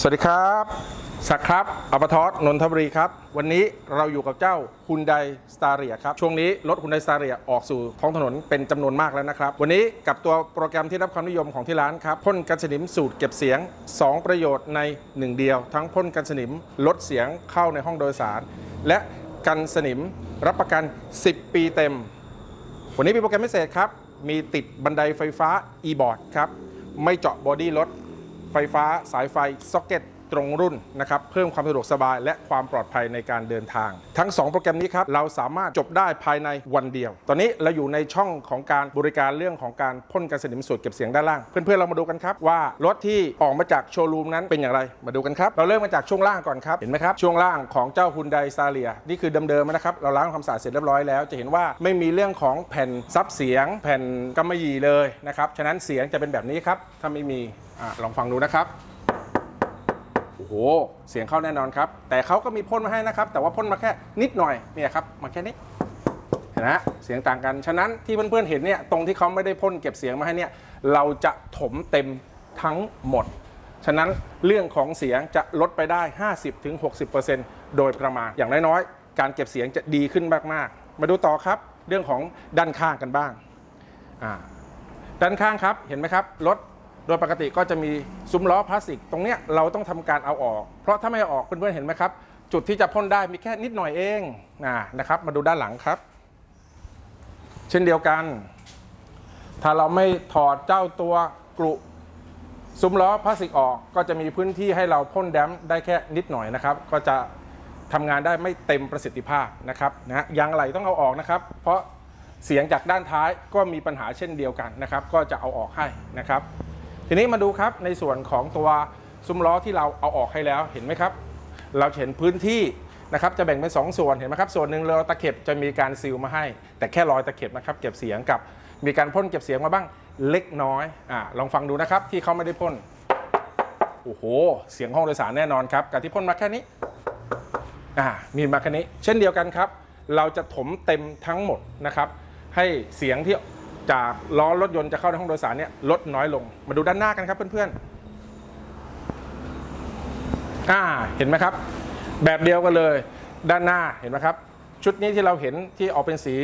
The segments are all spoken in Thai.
สวัสดีครับ สักครับอปทอสนนทบุรีครับ วันนี้เราอยู่กับเจ้าคุณไดสตาเรียครับ ช่วงนี้รถคุณไดสตาเรียออกสู่ท้องถนนเป็นจำนวนมากแล้วนะครับ วันนี้กับตัวโปรแกรมที่รับความนิยมของที่ร้านครับพ่นกันสนิมสูตรเก็บเสียง 2 ประโยชน์ใน 1 เดียว ทั้งพ่นกันสนิมลดเสียงเข้าในห้องโดยสาร และกันสนิมรับประกัน 10 ปีเต็ม วันนี้มีโปรแกรมพิเศษครับ มีติดบันไดไฟฟ้า e-board ครับ ไม่เจาะบอดี้รถไฟฟ้าสายไฟ ซ็อกเก็ต ตรงรุ่นนะครับเพิ่มความสะดวกสบาย และความปลอดภัยในการเดินทาง ทั้ง 2 โปรแกรมนี้ครับเราสามารถจบได้ภายในวันเดียว ตอนนี้เราอยู่ในช่องของการบริการเรื่องของการพ่นกันสนิมสูตรเก็บเสียงด้านล่าง เพื่อนๆเรามาดูกันครับว่ารถที่ออกมาจากโชว์รูมนั้นเป็นอย่างไรมาดูกันครับเราเริ่มมาจากช่วงล่างก่อนครับเห็นไหมครับช่วงล่างของเจ้า Hyundai s t a r i a นี่คือเดิมๆนะครับเราล้างความสะอาดเสร็จเรียบร้อยแล้ว จะเห็นว่าไม่มีเรื่องของแผ่นซับเสียง แผ่นกำมะหยี่เลยนะครับฉะนั้นเสียงจะเป็นแบบนี้ครับถ้าไม่มีอลองฟังดูนะครับ โอ้โห เสียงเข้าแน่นอนครับ แต่เขาก็มีพ่นมาให้นะครับ แต่ว่าพ่นมาแค่นิดหน่อยเนี่ยครับมาแค่นี้เห็นไหมฮะเสียงต่างกัน ฉะนั้นที่เพื่อนๆเห็นเนี่ยตรงที่เขาไม่ได้พ่นเก็บเสียงมาให้เนี่ยเราจะถมเต็มทั้งหมด ฉะนั้นเรื่องของเสียงจะลดไปได้ 50-60%โดยประมาณอย่างน้อยๆการเก็บเสียงจะดีขึ้นมากๆ มาดูต่อครับ เรื่องของด้านข้างกันบ้างอ่าด้านข้างครับเห็นไหมครับรถ โดยปกติก็จะมีซุ้มล้อพลาสติก ตรงเนี้ยเราต้องทำการเอาออก เพราะถ้าไม่เอาออกเพื่อนๆเห็นไหมครับ จุดที่จะพ่นได้มีแค่นิดหน่อยเองนะนะครับ มาดูด้านหลังครับ เช่นเดียวกัน ถ้าเราไม่ถอดเจ้าตัวกรุซุ้มล้อพลาสติกออกก็จะมีพื้นที่ให้เราพ่นแดมได้แค่นิดหน่อยนะครับ ก็จะทำงานได้ไม่เต็มประสิทธิภาพนะครับนะฮะยางอะไหล่ต้องเอาออกนะครับ เพราะเสียงจากด้านท้ายก็มีปัญหาเช่นเดียวกันนะครับ ก็จะเอาออกให้นะครับ ทีนี้มาดูครับในส่วนของตัวซุ้มล้อที่เราเอาออกให้แล้วเห็นไหมครับ เราเห็นพื้นที่นะครับจะแบ่งเป็นสองส่วนเห็นไหมครับส่วนหนึ่งเราตะเข็บจะมีการซีลมาให้ แต่แค่รอยตะเข็บนะครับเก็บเสียงกับมีการพ่นเก็บเสียงมาบ้างเล็กน้อยอ่าลองฟังดูนะครับที่เขาไม่ได้พ่นโอ้โห เสียงห้องโดยสารแน่นอนครับกับที่พ่นมาแค่นี้อ่ามีมาแค่นี้ เช่นเดียวกันครับ เราจะถมเต็มทั้งหมดนะครับ ให้เสียงที่ จากล้อรถยนต์จะเข้าในห้องโดยสารเนี่ยลดน้อยลง มาดูด้านหน้ากันครับเพื่อนๆอ่าเห็นไหมครับ แบบเดียวกันเลยด้านหน้าเห็นไหมครับ ชุดนี้ที่เราเห็นที่ออกเป็นสี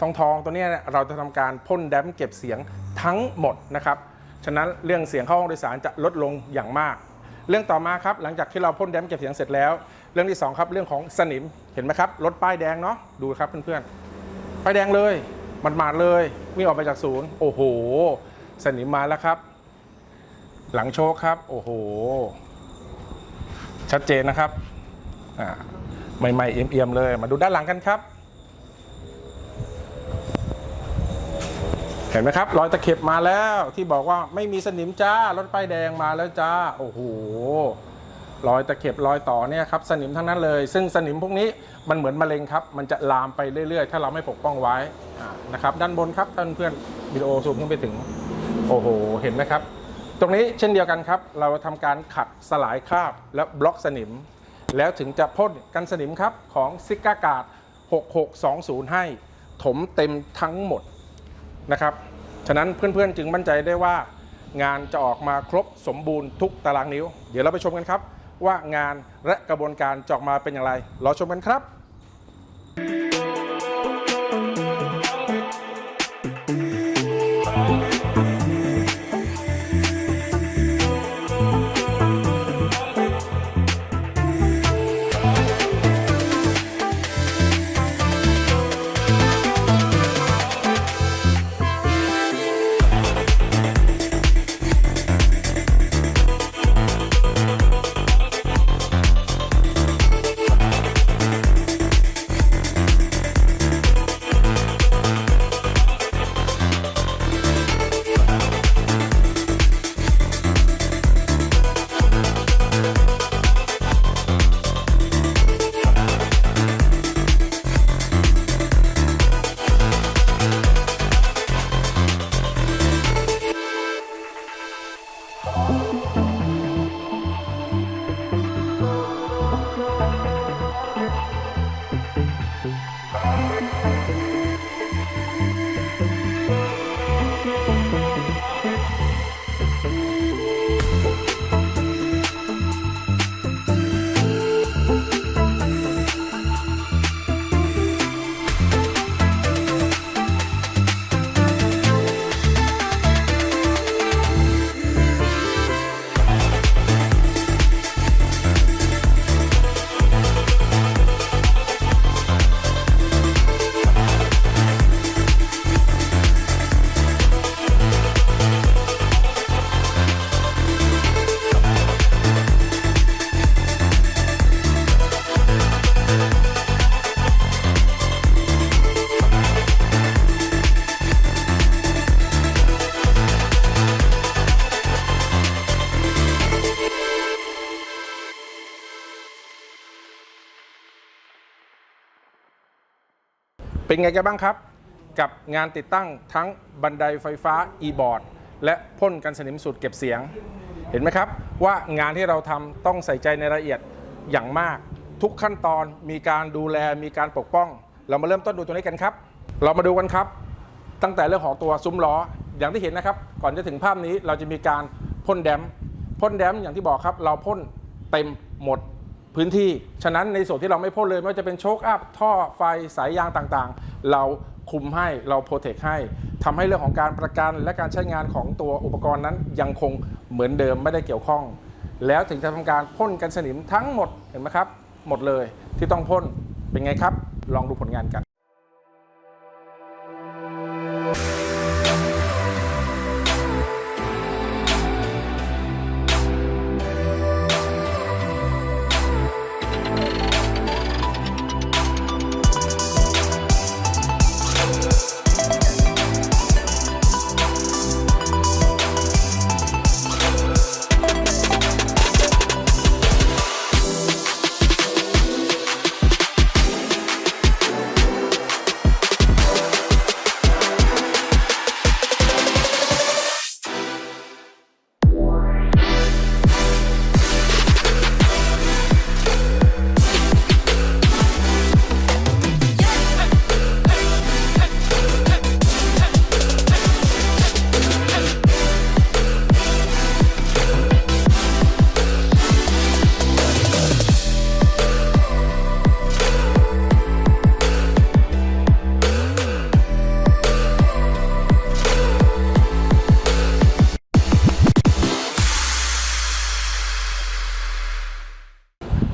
ทองทองตัวนี้เราจะทำการพ่นแดมป์เก็บเสียงทั้งหมดนะครับฉะนั้นเรื่องเสียงเข้าห้องโดยสารจะลดลงอย่างมาก เรื่องต่อมาครับหลังจากที่เราพ่นแดมป์เก็บเสียงเสร็จแล้ว เรื่องที่สองครับเรื่องของสนิมเห็นไหมครับรถป้ายแดงเนาะดูครับเพื่อนๆป้ายแดงเลย มันมาเลยวิ่งออกไปจากศูนย์โอ้โห สนิมมาแล้วครับ หลังโชคครับ โอ้โห ชัดเจนนะครับอ่าใหม่ๆเอี่ยมๆเลย มาดูด้านหลังกันครับ เห็นไหมครับ รอยตะเข็บมาแล้วที่บอกว่าไม่มีสนิมจ้ารถป้ายแดงมาแล้วจ้า โอ้โห รอยตะเข็บรอยต่อเนี่ยครับสนิมทั้งนั้นเลย ซึ่งสนิมพวกนี้มันเหมือนมะเร็งครับ มันจะลามไปเรื่อยๆ ถ้าเราไม่ปกป้องไว้นะครับด้านบนครับท่านเพื่อนวิดีโอซูมขึ้นไปถึงโอ้โหเห็นไหมครับ ตรงนี้เช่นเดียวกันครับ เราทำการขัดสลายคราบและบล็อกสนิม แล้วถึงจะพ่นกันสนิมครับของซิกากาด6620 ให้ ถมเต็มทั้งหมดนะครับฉะนั้นเพื่อนๆจึงมั่นใจได้ว่างานจะออกมาครบสมบูรณ์ทุกตารางนิ้ว เดี๋ยวเราไปชมกันครับ ว่างานและกระบวนการจะออกมาเป็นอย่างไรรอชมกันครับ เป็นไงกันบ้างครับ กับงานติดตั้งทั้งบันไดไฟฟ้า e-board และพ่นกันสนิมสูตรเก็บเสียง เห็นไหมครับ ว่างานที่เราทำต้องใส่ใจในรายละเอียดอย่างมาก ทุกขั้นตอนมีการดูแลมีการปกป้อง เรามาเริ่มต้นดูตัวนี้กันครับ เรามาดูกันครับ ตั้งแต่เรื่องของตัวซุ้มล้ออย่างที่เห็นนะครับ ก่อนจะถึงภาพนี้เราจะมีการพ่นแดมพ่นแดมอย่างที่บอกครับ เราพ่นเต็มหมด พื้นที่ ฉะนั้นในส่วนที่เราไม่พ่นเลย ไม่ว่าจะเป็นโชคอัพ ท่อไฟสายยางต่างๆ เราคุมให้เราโปรเทคให้ทำให้เรื่องของการประกันและการใช้งานของตัวอุปกรณ์นั้นยังคงเหมือนเดิมไม่ได้เกี่ยวข้อง แล้วถึงจะทำการพ่นกันสนิมทั้งหมดเห็นไหมครับ หมดเลยที่ต้องพ่นเป็นไงครับ ลองดูผลงานกัน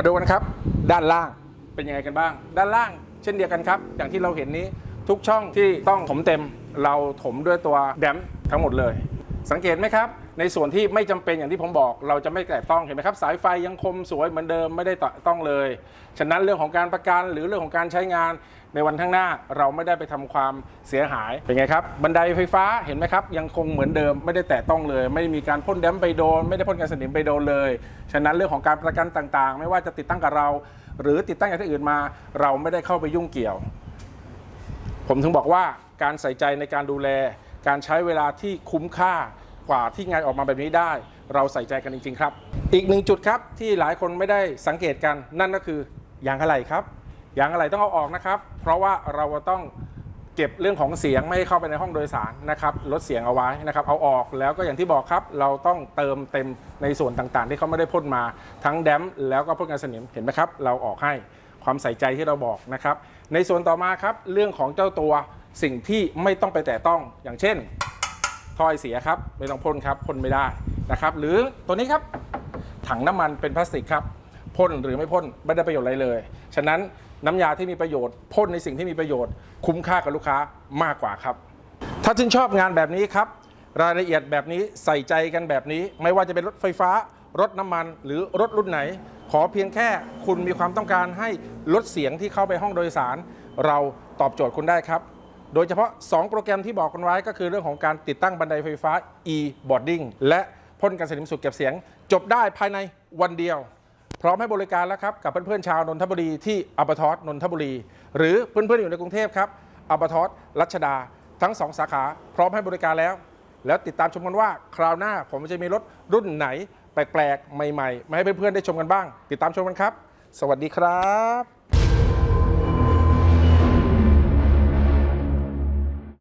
มาดูกันครับ ด้านล่างเป็นยังไงกันบ้าง ด้านล่างเช่นเดียวกันครับ อย่างที่เราเห็นนี้ทุกช่องที่ต้องถมเต็ม เราถมด้วยตัวแดมทั้งหมดเลย สังเกตไหมครับ ในส่วนที่ไม่จำเป็นอย่างที่ผมบอก เราจะไม่แตะต้องเห็นไหมครับ สายไฟยังคมสวยเหมือนเดิมไม่ได้แตะต้องเลย ฉะนั้นเรื่องของการประกันหรือเรื่องของการใช้งานในวันข้างหน้าเราไม่ได้ไปทำความเสียหายเป็นไงครับ บันไดไฟฟ้าเห็นไหมครับ ยังคงเหมือนเดิมไม่ได้แตะต้องเลย ไม่ได้มีการพ่นแดมไปโดน ไม่ได้พ่นกันสนิมไปโดนเลย ฉะนั้นเรื่องของการประกันต่างๆ ไม่ว่าจะติดตั้งกับเรา หรือติดตั้งจากที่อื่นมา เราไม่ได้เข้าไปยุ่งเกี่ยว ผมถึงบอกว่าการใส่ใจในการดูแล การใช้เวลาที่คุ้มค่า กว่าที่งานออกมาแบบนี้ได้ เราใส่ใจกันจริง ๆ ครับ อีกหนึ่งจุดครับที่หลายคนไม่ได้สังเกตกันนั่นก็คือยางอะไหล่ครับยางอะไหล่ต้องเอาออกนะครับ เพราะว่าเราต้องเก็บเรื่องของเสียงไม่ให้เข้าไปในห้องโดยสารนะครับลดเสียงเอาไว้นะครับ เอาออกแล้วก็อย่างที่บอกครับ เราต้องเติมเต็มในส่วนต่างๆ ที่เขาไม่ได้พ่นมาทั้งแดมแล้วก็พ่นกันสนิมเห็นไหมครับ เราออกให้ความใส่ใจที่เราบอกนะครับ ในส่วนต่อมาครับ เรื่องของเจ้าตัวสิ่งที่ไม่ต้องไปแตะต้องอย่างเช่น ถ้อยเสียครับไม่ต้องพ่นครับพ่นไม่ได้นะครับ หรือตัวนี้ครับถังน้ำมันเป็นพลาสติกครับพ่นหรือไม่พ่นไม่ได้ประโยชน์อะไรเลย ฉะนั้นน้ำยาที่มีประโยชน์พ่นในสิ่งที่มีประโยชน์ คุ้มค่ากับลูกค้ามากกว่าครับ ถ้าชื่นชอบงานแบบนี้ครับ รายละเอียดแบบนี้ใส่ใจกันแบบนี้ ไม่ว่าจะเป็นรถไฟฟ้า รถน้ำมัน หรือรถรุ่นไหน ขอเพียงแค่คุณมีความต้องการให้ลดเสียงที่เข้าไปห้องโดยสาร เราตอบโจทย์คุณได้ครับ โดยเฉพาะ 2 โปรแกรมที่บอกกันไว้ก็คือเรื่องของการติดตั้งบันไดไฟฟ้า e-boarding และพ่นกันสนิมสูตรเก็บเสียง จบได้ภายในวันเดียว พร้อมให้บริการแล้วครับ กับเพื่อนๆชาวนนทบุรีที่อัปทอสนนทบุรี หรือเพื่อนๆอยู่ในกรุงเทพครับอัปทอสรัชดา ทั้ง 2 สาขา พร้อมให้บริการแล้ว แล้วติดตามชมกันว่าคราวหน้าผมจะมีรถรุ่นไหน แปลกๆ ใหม่ๆมาให้เพื่อนๆได้ชมกันบ้าง ติดตามชมกันครับ สวัสดีครับ